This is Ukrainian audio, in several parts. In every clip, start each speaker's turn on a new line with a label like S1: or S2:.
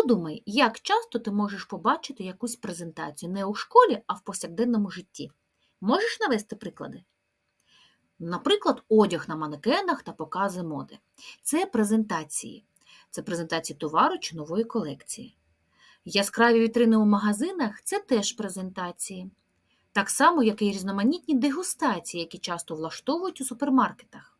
S1: Подумай, як часто ти можеш побачити якусь презентацію не у школі, а в повсякденному житті. Можеш навести приклади? Наприклад, одяг на манекенах та покази моди. Це презентації. Це презентації товару чи нової колекції. Яскраві вітрини у магазинах це теж презентації. Так само, як і різноманітні дегустації, які часто влаштовують у супермаркетах.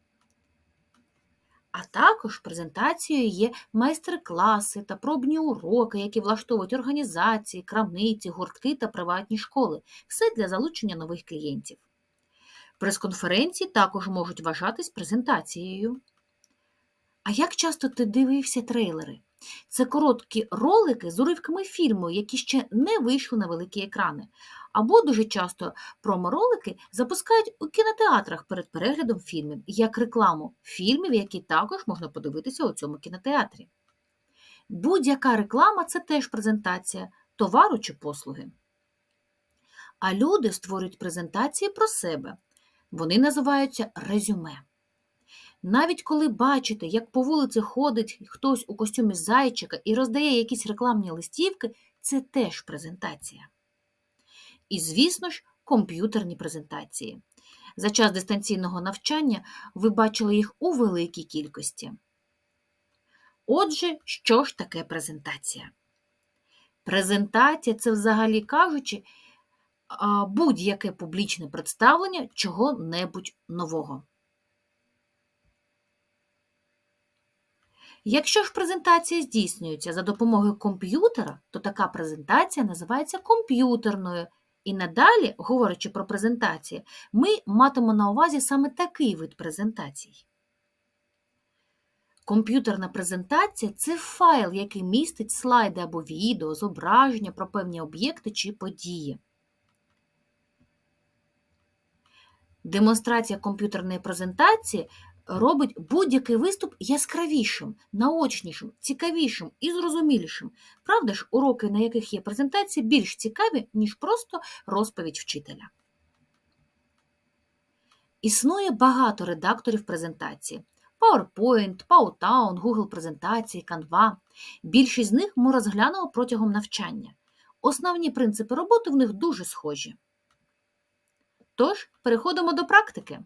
S1: А також презентацією є майстер-класи та пробні уроки, які влаштовують організації, крамниці, гуртки та приватні школи. Все для залучення нових клієнтів. Прес-конференції також можуть вважатись презентацією. А як часто ти дивився трейлери? Це короткі ролики з уривками фільму, які ще не вийшли на великі екрани. Або дуже часто проморолики запускають у кінотеатрах перед переглядом фільмів, як рекламу фільмів, які також можна подивитися у цьому кінотеатрі. Будь-яка реклама це теж презентація товару чи послуги. А люди створюють презентації про себе. Вони називаються резюме. Навіть коли бачите, як по вулиці ходить хтось у костюмі зайчика і роздає якісь рекламні листівки, це теж презентація. І, звісно ж, комп'ютерні презентації. За час дистанційного навчання ви бачили їх у великій кількості. Отже, що ж таке презентація? Презентація це, взагалі кажучи, будь-яке публічне представлення чого-небудь нового. Якщо ж презентація здійснюється за допомогою комп'ютера, то така презентація називається комп'ютерною. І надалі, говорячи про презентації, ми матимемо на увазі саме такий вид презентацій. Комп'ютерна презентація це файл, який містить слайди або відео, зображення про певні об'єкти чи події. Демонстрація комп'ютерної презентації робить будь-який виступ яскравішим, наочнішим, цікавішим і зрозумілішим. Правда ж, уроки, на яких є презентації, більш цікаві, ніж просто розповідь вчителя. Існує багато редакторів презентації. PowerPoint, Powtown, Google презентації, Canva. Більшість з них ми розглянемо протягом навчання. Основні принципи роботи в них дуже схожі. Тож, переходимо до практики.